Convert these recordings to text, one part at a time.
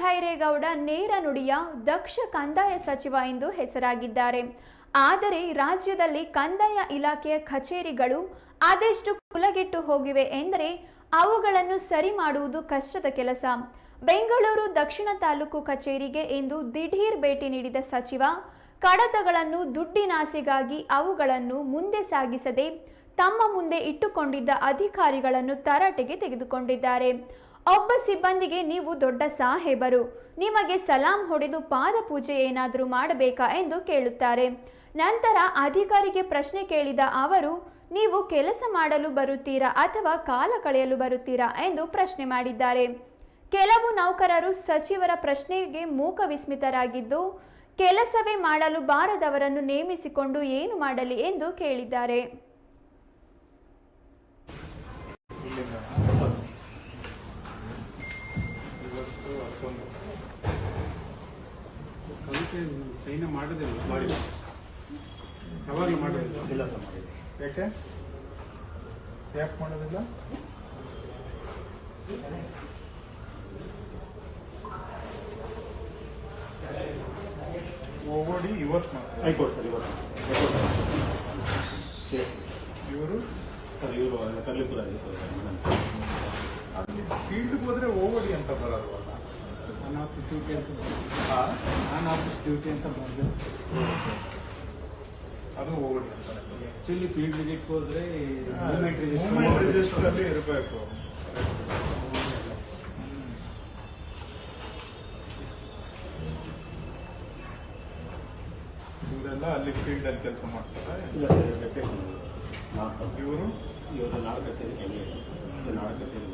ಭೈರೇಗೌಡ ನೇರ ನುಡಿಯ ದಕ್ಷ ಕಂದಾಯ ಸಚಿವ ಎಂದು ಹೆಸರಾಗಿದ್ದಾರೆ. ಆದರೆ ರಾಜ್ಯದಲ್ಲಿ ಕಂದಾಯ ಇಲಾಖೆಯ ಕಚೇರಿಗಳು ಆದಷ್ಟು ಕುಲಗೆಟ್ಟು ಹೋಗಿವೆ ಎಂದರೆ ಅವುಗಳನ್ನು ಸರಿ ಮಾಡುವುದು ಕಷ್ಟದ ಕೆಲಸ. ಬೆಂಗಳೂರು ದಕ್ಷಿಣ ತಾಲೂಕು ಕಚೇರಿಗೆ ಎಂದು ದಿಢೀರ್ ಭೇಟಿ ನೀಡಿದ ಸಚಿವ, ಕಡತಗಳನ್ನು ದುಡ್ಡಿನಾಸೆಗಾಗಿ ಅವುಗಳನ್ನು ಮುಂದೆ ಸಾಗಿಸದೆ ತಮ್ಮ ಮುಂದೆ ಇಟ್ಟುಕೊಂಡಿದ್ದ ಅಧಿಕಾರಿಗಳನ್ನು ತರಾಟೆಗೆ ತೆಗೆದುಕೊಂಡಿದ್ದಾರೆ. ಒಬ್ಬ ಸಿಬ್ಬಂದಿಗೆ ನೀವು ದೊಡ್ಡ ಸಾಹೇಬರು. ನಿಮಗೆ ಸಲಾಂ ಹೊಡೆದು ಪಾದ ಪೂಜೆ ಏನಾದರೂ ಮಾಡಬೇಕಾ ಎಂದು ಕೇಳುತ್ತಾರೆ. ನಂತರ ಅಧಿಕಾರಿಗೆ ಪ್ರಶ್ನೆ ಕೇಳಿದ ಅವರು, ನೀವು ಕೆಲಸ ಮಾಡಲು ಬರುತ್ತೀರಾ ಅಥವಾ ಕಾಲ ಕಳೆಯಲು ಬರುತ್ತೀರಾ ಎಂದು ಪ್ರಶ್ನೆ ಮಾಡಿದ್ದಾರೆ. ಕೆಲವು ನೌಕರರು ಸಚಿವರ ಪ್ರಶ್ನೆಗೆ ಮೂಕ ವಿಸ್ಮಿತರಾಗಿದ್ದು, ಕೆಲಸವೇ ಮಾಡಲು ಬಾರದವರನ್ನು ನೇಮಿಸಿಕೊಂಡು ಏನು ಮಾಡಲಿ ಎಂದು ಕೇಳಿದ್ದಾರೆ. ಕವಿತೆ ಸೈನ್ ಮಾಡೋದಿಲ್ಲ ಮಾಡಿಲ್ಲ ಯಾವಾಗಲೂ ಮಾಡೋದಿಲ್ಲ ಇಲ್ಲ ಸರ್ ಯಾಕೆ? ಯಾಕೆ ಮಾಡೋದಿಲ್ಲ? ಓಡಿ ಇವತ್ತು ಮಾಡ್ತಾರೆ. ಹೈಕೋರ್ಟ್ ಸರ್ ಇವತ್ತು. ಇವರು? ಸರ್ ಇವರು ಕಲ್ಲಿಪುರ ಫೀಲ್ಡ್ಗೆ ಹೋದ್ರೆ ಓಡಿ ಅಂತ ಬರಲ್ವಲ್ಲ ಆನ್ ಆಫೀಸ್ ಡ್ಯೂಟಿ ಅಂತ ಆನ್ ಆಫೀಸ್ ಡ್ಯೂಟಿ ಅಂತ ಬಂದು ಅದು ಹೋಗ್ಬಿಟ್ಟು ಆ್ಯಕ್ಚುಲಿ ಫೀಲ್ಡ್ ವಿಸಿಟ್ ಹೋದ್ರೆ ಮೂವ್ಮೆಂಟ್ ಮೂವ್ಮೆಂಟ್ ರಿಜಿಸ್ಟರ್ ರಿಜಿಸ್ಟರ್ ಅಲ್ಲಿ ಇರಬೇಕು. ಇವರೆಲ್ಲ ಅಲ್ಲಿ ಫೀಲ್ಡ್ ಅಲ್ಲಿ ಕೆಲಸ ಮಾಡ್ತಾರೆ. ಇವರು ಇವರು? ನಾಲ್ಕು ಕಚೇರಿ ನಾಲ್ಕು ಕಚೇರಿ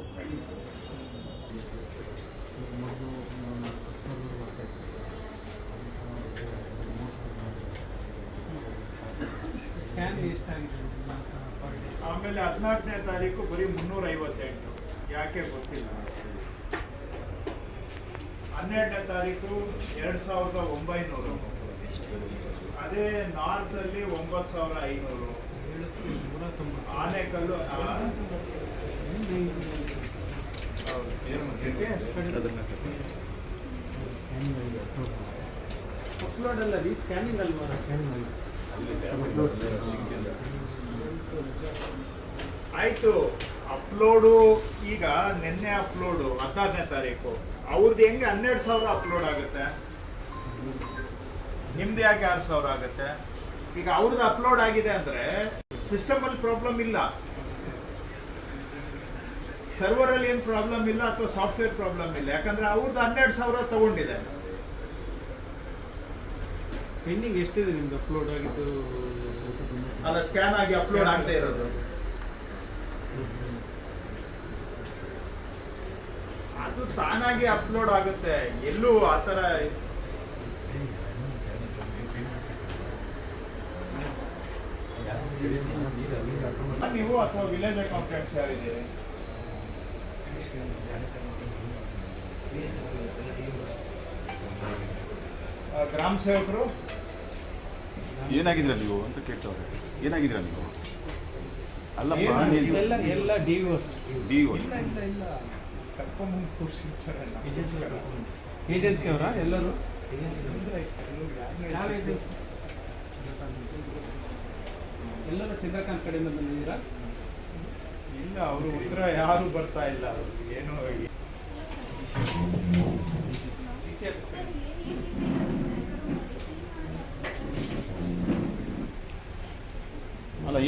ಸ್ಕ್ಯಾನ್ ಎಷ್ಟಾಗಿದೆ ಪರ್ ಡೇ ಆಮೇಲೆ ಹದಿನಾಲ್ಕನೇ ತಾರೀಕು ಬರೀ ಮುನ್ನೂರ ಐವತ್ತೆಂಟು ಯಾಕೆ ಗೊತ್ತಿಲ್ಲ? ಹನ್ನೆರಡನೇ ತಾರೀಕು ಎರಡು ಸಾವಿರದ ಒಂಬೈನೂರು. ಅದೇ ನಾರ್ತ್ ಅಲ್ಲಿ ಒಂಬತ್ತು ಸಾವಿರ ಐನೂರು. ನೂರ ಆನೆಕಲ್ಲು? ಅಪ್ಲೋಡ್ ಅಲ್ಲ ರೀ ಸ್ಕ್ಯಾನಿಂಗ್ ಅಲ್ವಾ? ಸ್ಕ್ಯಾನಿಂಗ್ ಆಯ್ತು ಅಪ್ಲೋಡು ಈಗ ನಿನ್ನೆ ಅಪ್ಲೋಡು ಹದಿನಾರನೇ ತಾರೀಕು. ಅವ್ರದ್ದು ಹೆಂಗೆ ಹನ್ನೆರಡು ಸಾವಿರ ಅಪ್ಲೋಡ್ ಆಗುತ್ತೆ? ನಿಮ್ದು ಯಾಕೆ ಆರು ಸಾವಿರ ಆಗುತ್ತೆ? ಈಗ ಅವ್ರದ್ದು ಅಪ್ಲೋಡ್ ಆಗಿದೆ ಅಂದ್ರೆ ಸಿಸ್ಟಮ್ ಅಲ್ಲಿ ಪ್ರಾಬ್ಲಮ್ ಇಲ್ಲ. ಸರ್ವರ್ ಅಲ್ಲಿ ಏನ್ ಪ್ರಾಬ್ಲಮ್ ಇಲ್ಲ ಅಥವಾ ಸಾಫ್ಟ್ವೇರ್ ಪ್ರಾಬ್ಲಮ್ ಇಲ್ಲ. ಯಾಕಂದ್ರೆ ಅವ್ರದ್ದು ಹನ್ನೆರಡು ಸಾವಿರ ತಗೊಂಡಿದೆ. ಪೆಂಡಿಂಗ್ ಎಷ್ಟಿದೆ ನಿಮ್ದು ಅಪ್ಲೋಡ್ ಆಗಿದ್ದು? ಅಲ್ಲ ಸ್ಕ್ಯಾನ್ ಆಗಿ ಅಪ್ಲೋಡ್ ಆಗದೆ ಇರೋದು. ಅದು ತಾನಾಗಿ ಅಪ್ಲೋಡ್ ಆಗುತ್ತೆ. ಎಲ್ಲೂ ಆ ಆತರ ನೀವು ಅಥವಾ ವಿಲೇಜ್ ಅಕೌಂಟೆಂಟ್ಸ್ ಯಾರಿದ್ದೀರಿ ಆ, ಗ್ರಾಮ ಸೇವಕರು? ಏನಾಗಿದ್ರ ನೀವು ಅಂತ ಕೇಳ್ತವ್ರೆ. ಏನಾಗಿದ್ರ ನೀವು? ಅಲ್ಲ? ಎಲ್ಲ ಎಲ್ಲ ಡಿ ಡಿ. ಇಲ್ಲ ಇಲ್ಲ ಇಲ್ಲ. ಕರ್ಕೊಂಬಂದು ಕೂರ್ಸಿರ್ತಾರೆ. ಏಜೆನ್ಸಿ ಅವರಾ ಎಲ್ಲರೂ? ಎಲ್ಲರೂ ಚಂದ್ರಕಾಂತ್ ಕಡೆಯಿಂದ ಬಂದಿದ್ದೀರಾ? ಇಲ್ಲ ಅವರು ಉತ್ತರ ಯಾರು ಬರ್ತಾ ಇಲ್ಲ. ಏನು ಅಲ್ಲ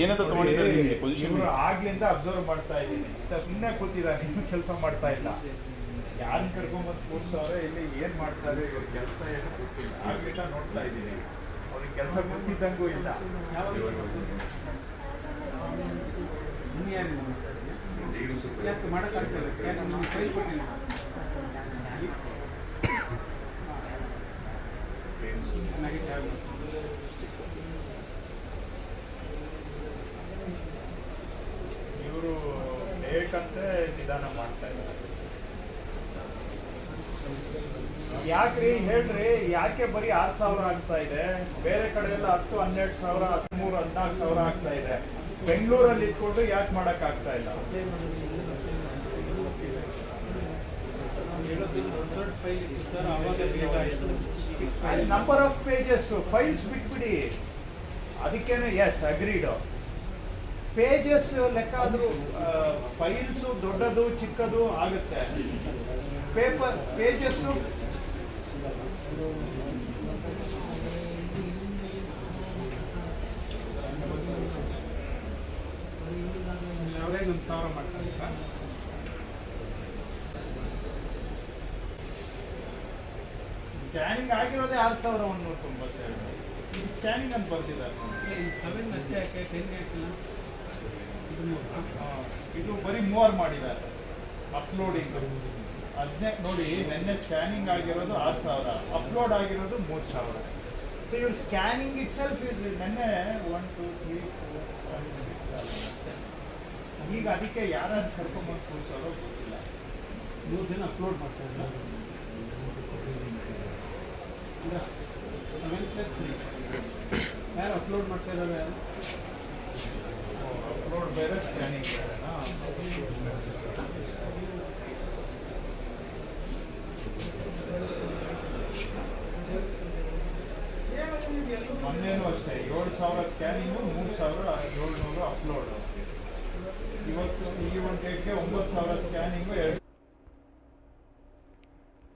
ಏನಂತ ತಗೊಂಡಿದ್ದಾರೆ ನಿಮಗೆ ಪೊಸಿಷನ್ ಇವರು ಆಗ್ಲಿಂದ ಅಬ್ಸರ್ವ್ ಮಾಡ್ತಾ ಇದ್ದೀನಿ. ಸುಮ್ಮನೆ ಕೂತಿದ್ದಾರೆ ಇನ್ನು ಕೆಲಸ ಮಾಡ್ತಾ ಇಲ್ಲ. ಯಾರನ್ನ ಕರ್ಕೊಂಡ್ಬಂದು ಕೂರ್ಸವ್ರೆ ಇಲ್ಲಿ ಏನ್ ಮಾಡ್ತಾರೆ ಇವ್ರ ಕೆಲಸ ಏನು ಗೊತ್ತಿಲ್ಲ. ಆಗ್ಲಿಂದ ನೋಡ್ತಾ ಇದ್ದೀನಿ. ಅವ್ರಿಗೆ ಕೆಲಸ ಗೊತ್ತಿದ್ದಂಗೂ ಇಲ್ಲ. ಮಾಡಕ್ಕಾಗ್ತದೆ ಸ್ಕ್ಯಾನ್ ನಮ್ಗೆ ಫೈಲ್ ಕೊಟ್ಟಿಲ್ಲ ಚೆನ್ನಾಗಿ ಟ್ಯಾಬ್ ಇವರು ಬೇಕಂತೆ ನಿಧಾನ ಮಾಡ್ತಾ ಇದ್ದಾರೆ. ಯಾಕ್ರಿ? ಹೇಳ್ರಿ, ಯಾಕೆ ಬರೀ ಆರ್ ಸಾವಿರ ಆಗ್ತಾ ಇದೆ? ಬೇರೆ ಕಡೆ ಎಲ್ಲ ಹತ್ತು, ಹನ್ನೆರಡು ಸಾವಿರ, ಹದಿಮೂರು, ಹದಿನಾಲ್ಕು ಸಾವಿರ ಆಗ್ತಾ ಇದೆ. ಬೆಂಗಳೂರಲ್ಲಿ ಇದ್ಕೊಂಡು ಯಾಕೆ ಮಾಡಕ್ ಆಗ್ತಾ ಇಲ್ಲ? ನಂಬರ್ ಆಫ್ ಪೇಜಸ್ ಫೈಲ್ಸ್ ಬಿಟ್ಬಿಡಿ. ಅದಕ್ಕೇನೆ ಎಸ್ ಅಗ್ರೀಡ್ ಪೇಜಸ್ ಲೆಕ್ಕ ಆದರೂ ಫೈಲ್ಸು ದೊಡ್ಡದು ಚಿಕ್ಕದು ಆಗುತ್ತೆ. ಪೇಪರ್ ಪೇಜಸ್ಸು ಅವರೇನು ಒಂದು ಸಾವಿರ ಮಾಡ್ತಾರೆ ಸ್ಕ್ಯಾನಿಂಗ್ ಆಗಿರೋದೇ ಆರು ಸಾವಿರ ಒಂದೂರ ತೊಂಬತ್ತೆರಡು. ಇದು ಸ್ಕ್ಯಾನಿಂಗ್ ಅಂತ ಬರ್ತಿದ್ದಾರೆ. ಸೆವೆನ್ ಅಷ್ಟೇ ಯಾಕೆ? ಟೆನ್ ಹಾಕಿಲ್ಲ ಇದು ಬರೀ ಮೂವರ್ ಮಾಡಿದ್ದಾರೆ. ಅಪ್ಲೋಡಿಂಗ್ ಅದನ್ನೇ ನೋಡಿ ನಿನ್ನೆ ಸ್ಕ್ಯಾನಿಂಗ್ ಆಗಿರೋದು ಆರು ಸಾವಿರ ಅಪ್ಲೋಡ್ ಆಗಿರೋದು ಮೂರು ಸಾವಿರ. ಸೊ ಇವ್ರ ಸ್ಕ್ಯಾನಿಂಗ್ ಇಟ್ ಸೆಲ್ಫ್ ಇಸ್ ನೆನ್ನೆ one two three four five six seven ಈಗ ಅದಕ್ಕೆ ಯಾರಾದ್ರು ಕರ್ಕೊಂಬಂದು ಕೂರ್ಸೋರೋ ಗೊತ್ತಿಲ್ಲ. ಮೂರು ಜನ ಅಪ್ಲೋಡ್ ಮಾಡ್ತಾ ಇದ್ದಾರೆ. ಸೆವೆನ್ ಪ್ಲಸ್ ತ್ರೀ ಯಾರು ಅಪ್ಲೋಡ್ ಮಾಡ್ತಾ ಇದ್ದಾರೆ? ಯಾರು ಅಪ್ಲೋಡ್ ಬೇರೆ ಸ್ಕ್ಯಾನಿಂಗ್ ಬೇರೆನಾ ಮೊನ್ನೆನೂ ಅಷ್ಟೇ ಏಳು ಸಾವಿರ ಸ್ಕ್ಯಾನಿಂಗು ಮೂರು ಸಾವಿರ ಏಳ್ನೂರು ಅಪ್ಲೋಡ್ ಇವತ್ತು ಈ ಒಂದು ಡೇಟ್ಗೆ ಒಂಬತ್ತು ಸಾವಿರ ಸ್ಕ್ಯಾನಿಂಗು ಎರಡು